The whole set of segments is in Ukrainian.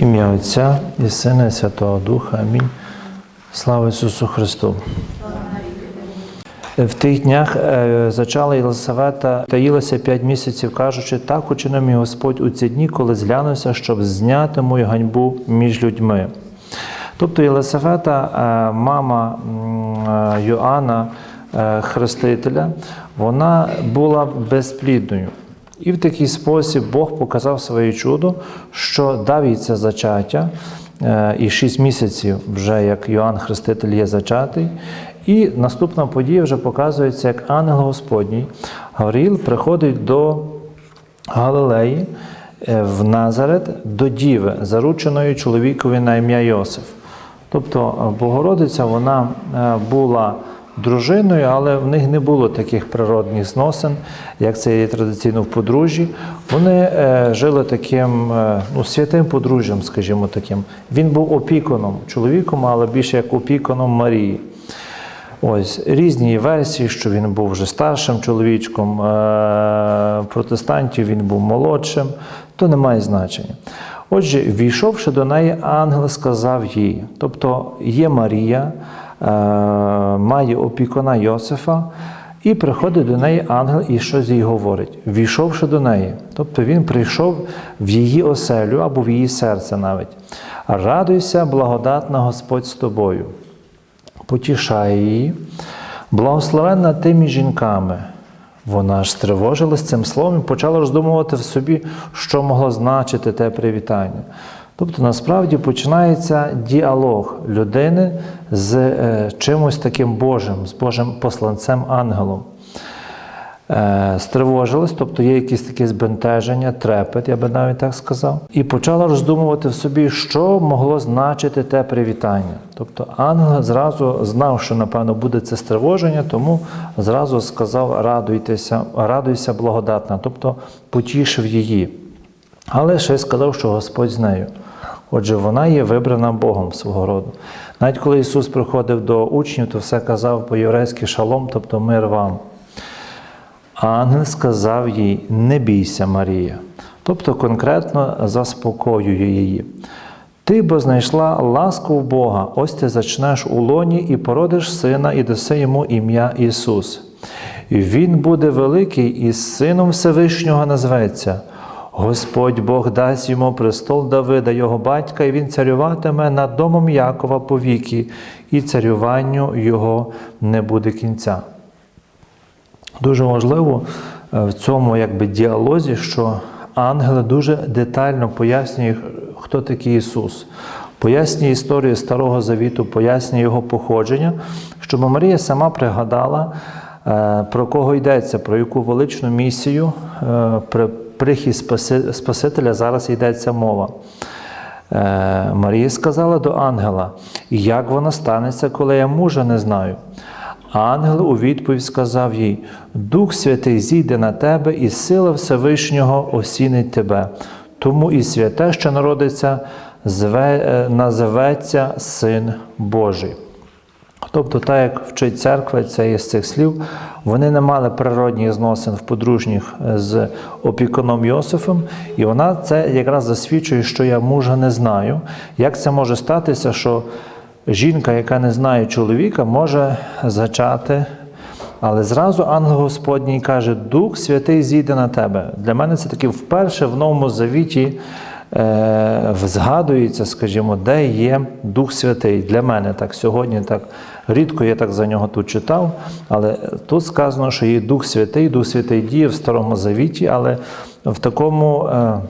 Ім'я Отця і Сина, і Святого Духа. Амінь. Слава Ісусу Христу. В тих днях е, зачала Єлисавета таїлася п'ять місяців, кажучи, так учинив мій Господь у ці дні, коли зглянувся, щоб зняти мою ганьбу між людьми. Тобто Єлисавета, е, мама е, Йоанна е, Хрестителя, вона була безплідною. І в такий спосіб Бог показав своє чудо, що дав їй це зачаття, е, і шість місяців вже як Йоанн Хреститель є зачатий. І наступна подія вже показується, як ангел Господній Гавріїл приходить до Галилеї е, в Назарет до Діви, зарученої чоловікові на ім'я Йосиф. Тобто е, Богородиця вона була дружиною, але в них не було таких природних зносин, як це є традиційно в подружжі. Вони е, жили таким е, ну, святим подружжям, скажімо таким. Він був опіконом чоловіком, але більше як опіконом Марії. Ось різні версії, що він був вже старшим чоловічком е, протестантів, він був молодшим, то не має значення. Отже, війшовши до неї, ангел сказав їй: тобто є Марія, має опікуна Йосифа, і приходить до неї ангел і щось їй говорить, війшовши до неї. Тобто він прийшов в її оселю або в її серце навіть. Радуйся, благодатна Господь з тобою потішає її, благословенна тими жінками. Вона ж стривожилась цим словом і почала роздумувати в собі, що могло значити те привітання. Тобто, насправді починається діалог людини з е, чимось таким Божим, з Божим посланцем ангелом. Е, стривожилась, тобто є якісь такі збентеження, трепет, я би навіть так сказав, і почала роздумувати в собі, що могло значити те привітання. Тобто ангел зразу знав, що напевно буде це стривоження, тому зразу сказав: радуйтеся, радуйся благодатна, тобто потішив її. Але ще сказав, що Господь з нею. Отже, вона є вибрана Богом свого роду. Навіть коли Ісус приходив до учнів, то все казав по-єврейськи шалом, тобто мир вам. А Ангел сказав їй: Не бійся, Марія, тобто конкретно заспокоює її. Ти бо знайшла ласку в Бога, ось ти зачнеш у лоні і породиш сина, і даси йому ім'я Ісус. Він буде великий і сином Всевишнього назветься. Господь Бог дасть йому престол Давида, його батька, і він царюватиме над домом Якова повіки, і царюванню його не буде кінця. Дуже важливо е, в цьому якби, діалозі, що ангели дуже детально пояснюють, хто такий Ісус. Пояснює історію Старого Завіту, пояснює його походження, щоб Марія сама пригадала, е, про кого йдеться, про яку величну місію е, прихід Спасителя зараз йдеться мова. Е, Марія сказала до ангела, як воно станеться, коли я мужа не знаю. Ангел у відповідь сказав їй: Дух Святий зійде на тебе, і сила Всевишнього осінить тебе. Тому і святе, що народиться, зве, е, називеться Син Божий. Тобто, так як вчить церква, це є з цих слів, вони не мали природних зносин в подружніх е, з опікуном Йосифом, і вона це якраз засвідчує, що я мужа не знаю. Як це може статися, що жінка, яка не знає чоловіка, може зачати. Але зразу ангел Господній каже: Дух Святий зійде на тебе. Для мене це таки вперше в новому завіті е, згадується, скажімо, де є Дух Святий. Для мене так сьогодні так рідко я так за нього тут читав, але тут сказано, що є Дух Святий, Дух Святий діє в Старому Завіті, але в такому е,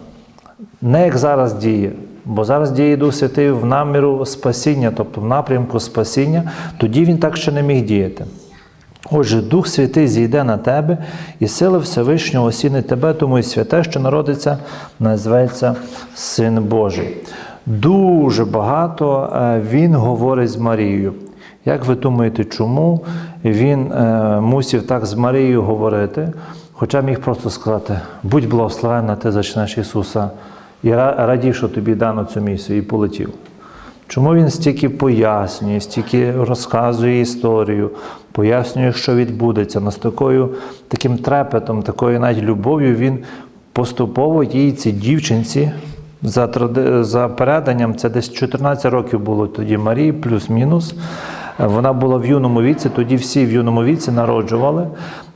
не як зараз діє. Бо зараз діє Дух Святий в наміру спасіння, тобто в напрямку спасіння, тоді він так ще не міг діяти. Отже, Дух Святий зійде на тебе, і сила Всевишнього осінить тебе, тому і святе, що народиться, називається Син Божий. Дуже багато е, він говорить з Марією. Як ви думаєте, чому він е, мусив так з Марією говорити? Хоча міг просто сказати: будь благословенна, ти зачнеш Ісуса, і ра- радій, що тобі дано цю місію, і полетів. Чому він стільки пояснює, стільки розказує історію, пояснює, що відбудеться, ну, з такою таким трепетом, такою навіть любов'ю він поступово їй, цій дівчинці, За, за переданням, це десь 14 років було тоді Марії, плюс-мінус. Вона була в юному віці, тоді всі в юному віці народжували.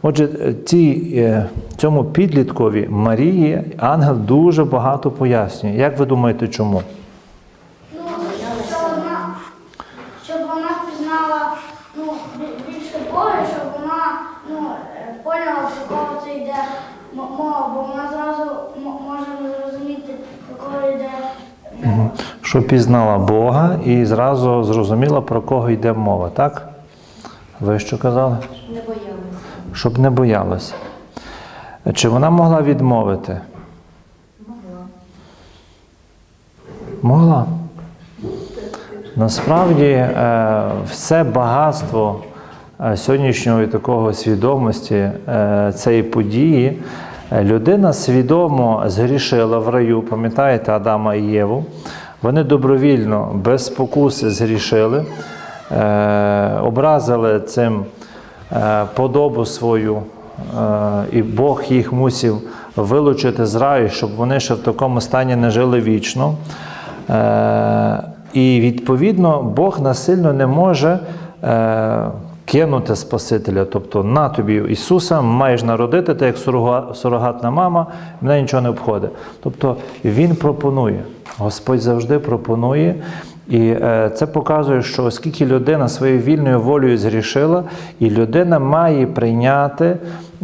Отже, е, ці, е, цьому підліткові Марії ангел дуже багато пояснює. Як ви думаєте, чому? Ну, щоб вона, щоб вона пізнала ну, бі- більше Бога, щоб вона ну, е, поняла, про кого це йде м- мова, бо вона зразу м- може не зрозуміти, про кого йде мова. Що пізнала Бога і зразу зрозуміла, про кого йде мова, так? Ви що казали? Не боялися. Щоб не боялася. Чи вона могла відмовити? Могла. Могла. Насправді е, все багатство е, сьогоднішньої такого свідомості е, цієї події, людина свідомо згрішила в раю, пам'ятаєте Адама і Єву. Вони добровільно, без спокуси згрішили, е, образили цим е, подобу свою, е, і Бог їх мусив вилучити з раю, щоб вони ще в такому стані не жили вічно. І відповідно Бог насильно не може кинути Спасителя. Тобто на тобі Ісуса маєш народити, ти як сурогатна мама, мене нічого не обходить. Тобто Він пропонує. Господь завжди пропонує. І е, це показує, що оскільки людина своєю вільною волею згрішила, і людина має прийняти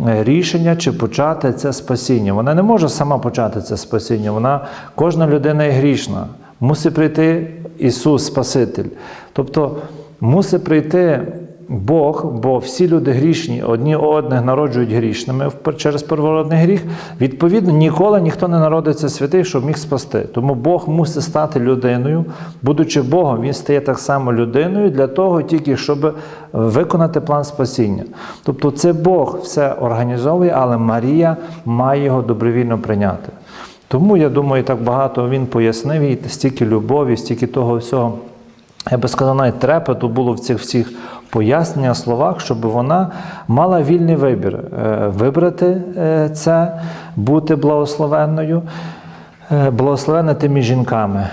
е, рішення чи почати це спасіння. Вона не може сама почати це спасіння. Вона кожна людина є грішна. Мусить прийти Ісус Спаситель. Тобто мусить прийти Бог, бо всі люди грішні, одні одних народжують грішними через первородний гріх. Відповідно, ніколи ніхто не народиться святий, щоб міг спасти. Тому Бог мусить стати людиною. Будучи Богом, Він стає так само людиною для того, тільки щоб виконати план спасіння. Тобто, це Бог все організовує, але Марія має його добровільно прийняти. Тому я думаю, так багато він пояснив їй стільки любові, стільки того всього. Я би сказав, навіть трепету було в цих всіх поясненнях, словах, щоб вона мала вільний вибір е, вибрати е, це, бути благословенною, благословена благословенна тими жінками.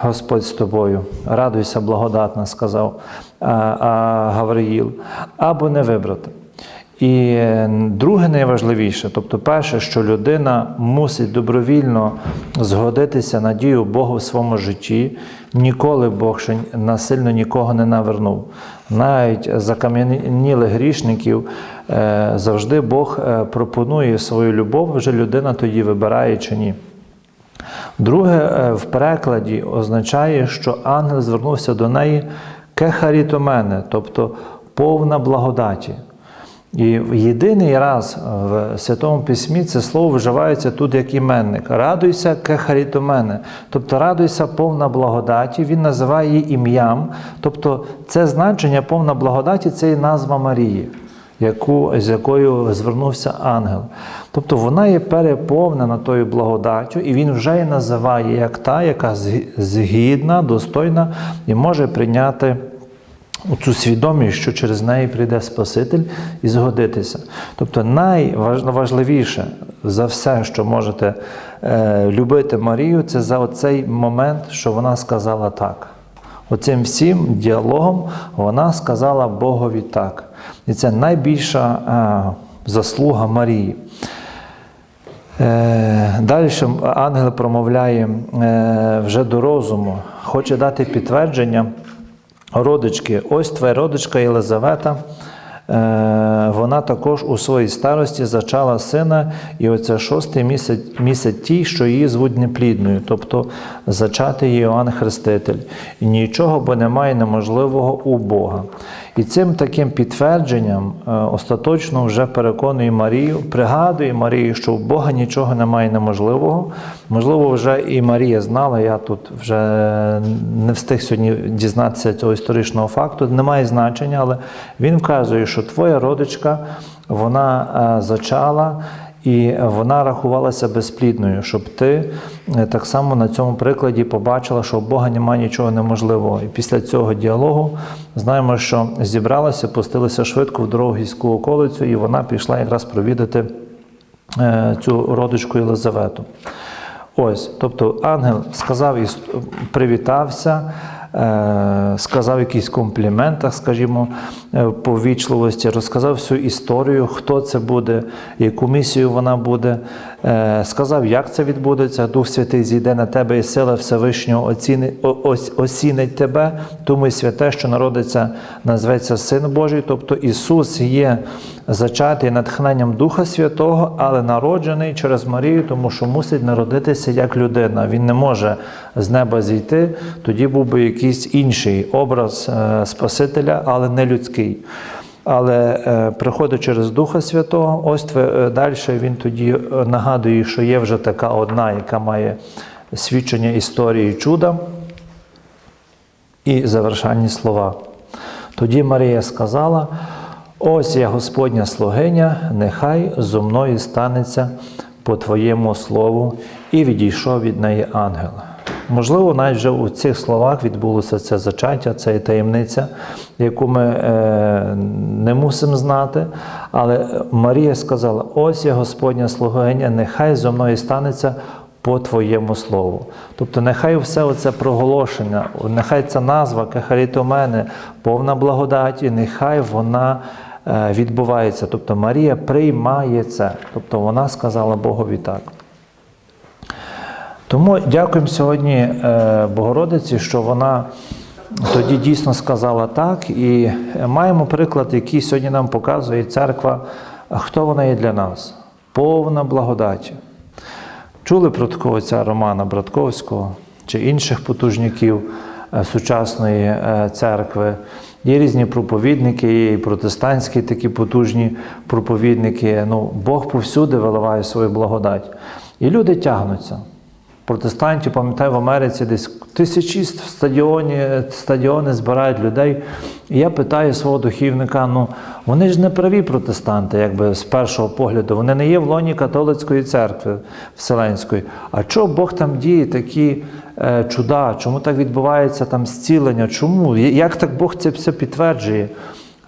Господь з тобою, радуйся, благодатна, сказав а, Гавриїл, або не вибрати. І друге найважливіше, тобто перше, що людина мусить добровільно згодитися на дію Бога в своєму житті. Ніколи Бог ще насильно нікого не навернув. Навіть закам'янілих грішників е, завжди Бог е, пропонує свою любов, вже людина тоді вибирає чи ні. Друге, е, в перекладі означає, що ангел звернувся до неї кехарітомене, тобто повна благодаті. І єдиний раз в Святому Письмі це слово вживається тут як іменник. Радуйся кехарітомене, тобто радуйся повна благодаті. Він називає її ім'ям. Тобто це значення повна благодаті це і назва Марії яку, з якою звернувся ангел. Тобто вона є переповнена тою благодаттю, і він вже її називає як та, яка згідна, достойна і може прийняти цю свідомість, що через неї прийде Спаситель і згодитися. Тобто найважливіше за все, що можете е, любити Марію, це за оцей момент, що вона сказала так. Оцим всім діалогом вона сказала Богові так. І це найбільша е, заслуга Марії. Е, Далі ангел промовляє е, вже до розуму, хоче дати підтвердження родички. Ось твоя родичка Єлизавета. Е, Вона також у своїй старості зачала сина, і оце шостий місяць, місяць тій, що її звуть неплідною, тобто зачати Іоанн Хреститель. І нічого бо немає неможливого у Бога. І цим таким підтвердженням е, остаточно вже переконує Марію, пригадує Марію, що у Бога нічого немає неможливого. Можливо, вже і Марія знала, я тут вже не встиг сьогодні дізнатися цього історичного факту, немає значення, але він вказує, що твоя родичка вона е, зачала. І вона рахувалася безплідною, щоб ти е, так само на цьому прикладі побачила, що у Бога немає нічого неможливого. І після цього діалогу знаємо, що зібралася, пустилася швидко в дорогу гійську околицю, і вона пішла якраз провідати е, цю родичку Єлизавету. Ось, тобто ангел сказав і привітався, сказав якийсь комплімент, так скажімо, е, по вічливості, розказав всю історію, хто це буде, яку місію вона буде, е, сказав, як це відбудеться. Дух Святий зійде на тебе і сила Всевишнього оціни, осінить тебе, тому і святе, що народиться, назветься Син Божий. Тобто Ісус є зачатий натхненням Духа Святого, але народжений через Марію, тому що мусить народитися як людина. Він не може з неба зійти, тоді був би якийсь інший образ е, Спасителя, але не людський. Але е, приходить через Духа Святого, ось далі він тоді е, нагадує, що є вже така одна, яка має свідчення історії чуда і завершальні слова. Тоді Марія сказала: Ось я Господня слугиня, нехай зо мною станеться по Твоєму слову, і відійшов від неї ангел. Можливо, навіть вже у цих словах відбулося це зачаття, це таємниця, яку ми е, не мусимо знати. Але Марія сказала: Ось я Господня слугиня, нехай зо мною станеться по Твоєму слову. Тобто, нехай все оце проголошення, нехай ця назва Кахарітомене, повна благодаті, нехай вона е, відбувається. Тобто Марія приймає це. Тобто вона сказала Богові так. Тому дякуємо сьогодні е, Богородиці, що вона тоді дійсно сказала так. І маємо приклад, який сьогодні нам показує церква, хто вона є для нас. Повна благодаті. Чули про такого отця Романа Братковського чи інших потужників е, сучасної е, церкви. Є різні проповідники, є і протестантські такі потужні проповідники. Ну, Бог повсюди виливає свою благодать. І люди тягнуться. Протестантів, пам'ятаю, в Америці десь тисячі стадіоні, стадіони збирають людей. І я питаю свого духівника: ну вони ж не праві протестанти, якби з першого погляду, вони не є в лоні католицької церкви Вселенської. А чого Бог там діє такі е, чуда? Чому так відбувається там зцілення? Чому? Як так Бог це все підтверджує?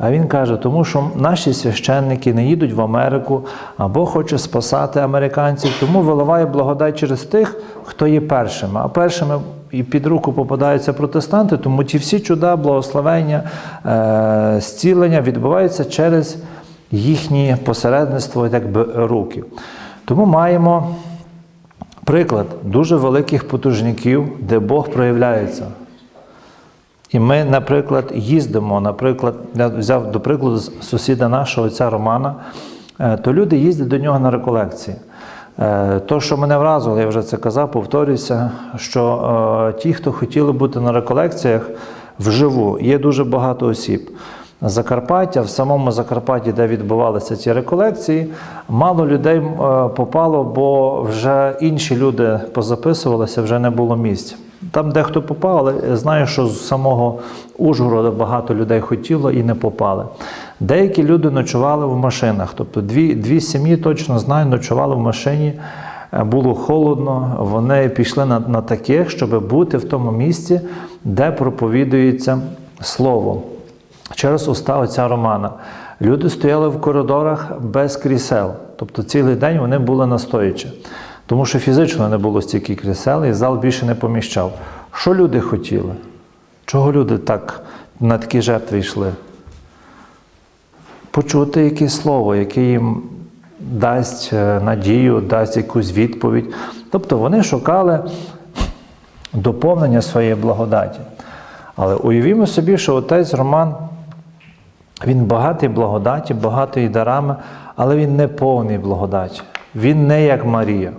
А він каже, тому що наші священники не їдуть в Америку, а Бог хоче спасати американців, тому виливає благодать через тих, хто є першими. А першими і під руку попадаються протестанти, тому ті всі чуда, благословення, е, зцілення відбуваються через їхнє посередництво якби, руки. Тому маємо приклад дуже великих потужників, де Бог проявляється. І ми, наприклад, їздимо, наприклад, я взяв до прикладу сусіда нашого отця Романа, е, то люди їздять до нього на реколекції. Е, То, що мене вразило, я вже це казав, повторюся, що е, ті, хто хотіли бути на реколекціях вживу, є дуже багато осіб. Закарпаття, в самому Закарпатті, де відбувалися ці реколекції, мало людей попало, бо вже інші люди позаписувалися, вже не було місць. Там дехто попав, але знаю, що з самого Ужгорода багато людей хотіло і не попали. Деякі люди ночували в машинах, тобто дві, дві сім'ї точно знаю, ночували в машині. Е, Було холодно, вони пішли на, на таких, щоб бути в тому місці, де проповідується слово через уста отця Романа. Люди стояли в коридорах без крісел, тобто цілий день вони були настоячи, тому що фізично не було стільки крісел, і зал більше не поміщав. Що люди хотіли? Чого люди так на такі жертви йшли? Почути якесь слово, яке їм дасть е, надію, дасть якусь відповідь. Тобто вони шукали доповнення своєї благодаті. Але уявімо собі, що отець Роман, він багатий благодаті, багатий дарами, але він не повний благодаті. Він не як Марія.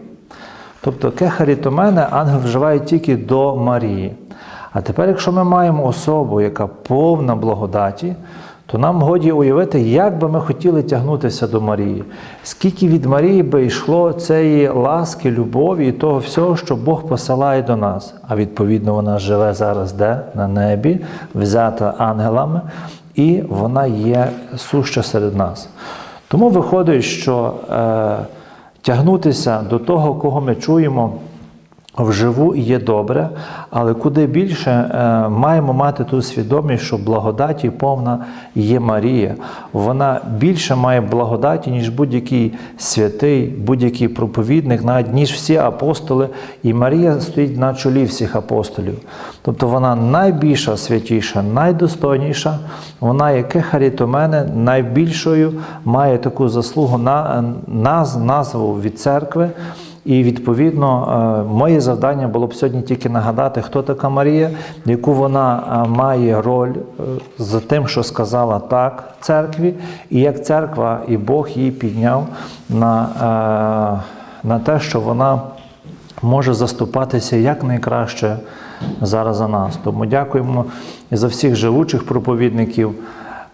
Тобто кехарітомене ангел вживає тільки до Марії. А тепер, якщо ми маємо особу, яка повна благодаті, то нам годі уявити, як би ми хотіли тягнутися до Марії. Скільки від Марії би йшло цієї ласки, любові і того всього, що Бог посилає до нас. А відповідно, вона живе зараз де? На небі, взята ангелами, і вона є суща серед нас. Тому виходить, що е, тягнутися до того, кого ми чуємо вживу є добре, але куди більше е, маємо мати ту свідомість, що благодаті повна є Марія. Вона більше має благодаті, ніж будь-який святий, будь-який проповідник, навіть ніж всі апостоли. І Марія стоїть на чолі всіх апостолів. Тобто вона найбільша святіша, найдостойніша, вона, яке харітомене, найбільшою має таку заслугу на, на назву від церкви. І відповідно, е, моє завдання було б сьогодні тільки нагадати, хто така Марія, яку вона е, має роль е, за тим, що сказала так церкві, і як церква і Бог її підняв на, на те, що вона може заступатися як зараз за нас. Тому дякуємо за всіх живучих проповідників.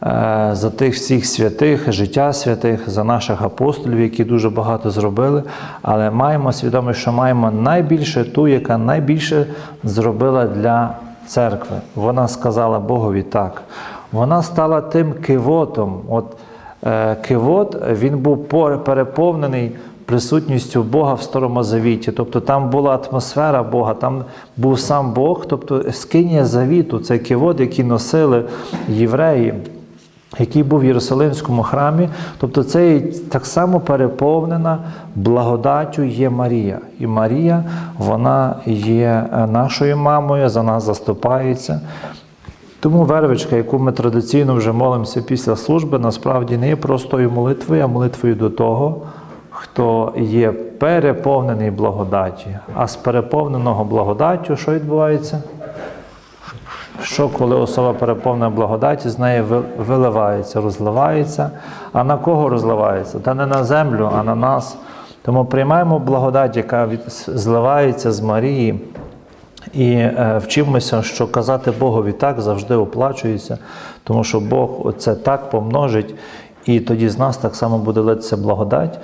Е, За тих всіх святих, життя святих, за наших апостолів, які дуже багато зробили. Але маємо свідомість, що маємо найбільше ту, яка найбільше зробила для церкви. Вона сказала Богові так. Вона стала тим кивотом. От е, кивот він був переповнений присутністю Бога в Старому Завіті. Тобто там була атмосфера Бога, там був сам Бог, тобто скинія завіту, це кивот, який носили євреї. Який був в Єрусалимському храмі, тобто це так само переповнена благодаттю є Марія. І Марія, вона є е, нашою мамою, за нас заступається. Тому вервичка, яку ми традиційно вже молимося після служби, насправді не є простою молитвою, а молитвою до того, хто є переповнений благодаті. А з переповненого благодаттю що відбувається? Що коли особа переповнена благодаті, з неї виливається, розливається. А на кого розливається? Та не на землю, а на нас. Тому приймаємо благодать, яка зливається з Марії. І е, вчимося, що казати Богові так завжди оплачується, тому що Бог це так помножить, і тоді з нас так само буде литися благодать.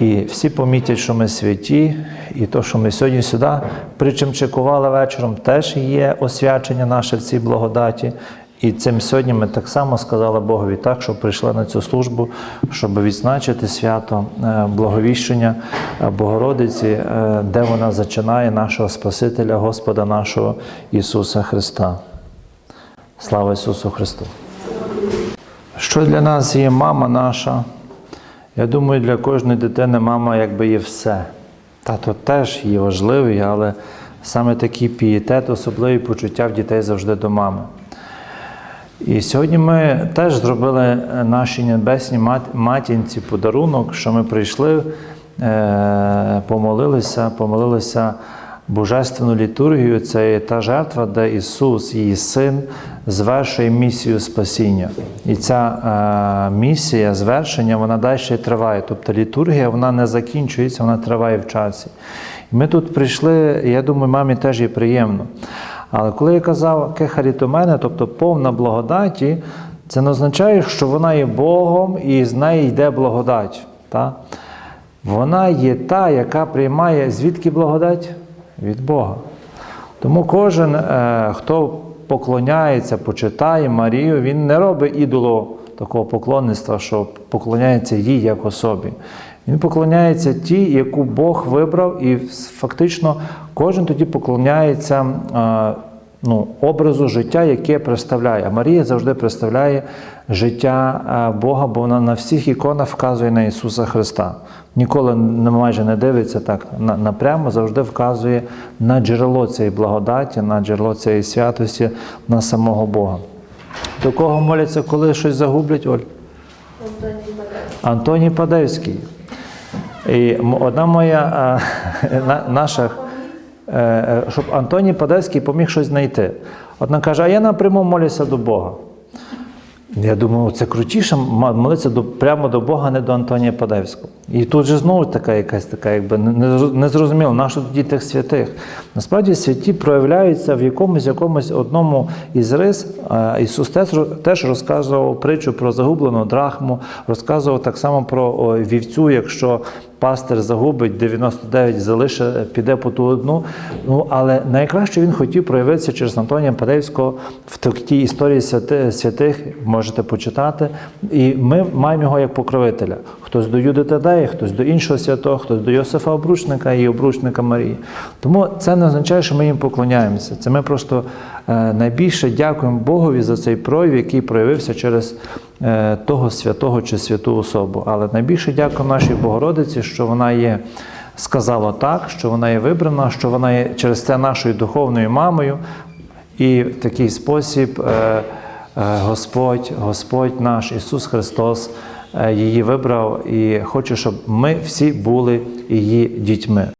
І всі помітять, що ми святі, і то, що ми сьогодні сюди причимчикували вечором, теж є освячення наше в цій благодаті. І цим сьогодні ми так само сказали Богові так, що прийшли на цю службу, щоб відзначити свято е, Благовіщення е, Богородиці, е, де вона зачинає нашого Спасителя, Господа нашого Ісуса Христа. Слава Ісусу Христу! Що для нас є мама наша? Я думаю, для кожної дитини мама якби є все. Тато теж є важливий, але саме такий пієтет, особливі почуття в дітей завжди до мами. І сьогодні ми теж зробили нашій небесній матінці подарунок, що ми прийшли, е, помолилися, помолилися Божественну літургію. Це є та жертва, де Ісус, її Син, звершує місію спасіння. І ця е, місія звершення, вона далі триває. Тобто літургія вона не закінчується, вона триває в часі. І ми тут прийшли, я думаю, мамі теж є приємно. Але коли я казав кехарітомене, тобто повна благодаті, це не означає, що вона є Богом і з неї йде благодать. Та? Вона є та, яка приймає звідки благодать? Від Бога. Тому кожен, е, хто поклоняється, почитає Марію, він не робить ідолу такого поклонництва, що поклоняється їй як особі. Він поклоняється тій, яку Бог вибрав, і фактично кожен тоді поклоняється е, ну, образу життя, яке представляє. А Марія завжди представляє життя е, Бога, бо вона на всіх іконах вказує на Ісуса Христа. Ніколи майже не дивиться так напрямо, завжди вказує на джерело цієї благодаті, на джерело цієї святості, на самого Бога. До кого моляться, коли щось загублять, Оль? Антоній Падевський. І одна моя е, на- наша, щоб Антоній Падевський поміг щось знайти. Одна каже, а я напряму молюся до Бога. Я думаю, це крутіше молитися до, прямо до Бога, не до Антонія Падевського. І тут же знову така якась така, якби не- не зро- незрозуміло, на що тоді тих святих. Насправді святі проявляються в якомусь якомусь одному із рис. А Ісус теж розказував притчу про загублену драхму, розказував так само про вівцю, якщо пастир загубить 99, залишить, піде по ту одну. Ну, але найкраще він хотів проявитися через Антонія Падевського в такій історії святих, можете почитати. І ми маємо його як покровителя. Хтось до Юди Тадеї, хтось до іншого святого, хтось до Йосифа Обручника і обручника Марії. Тому це не означає, що ми їм поклоняємося. Це ми просто е, найбільше дякуємо Богові за цей прояв, який проявився через того святого чи святу особу. Але найбільше дякуємо нашій Богородиці, що вона є. Сказала так, що вона є вибрана, що вона є через це нашою духовною мамою, і в такий спосіб е, е, Господь, Господь наш Ісус Христос е, її вибрав і хоче, щоб ми всі були її дітьми.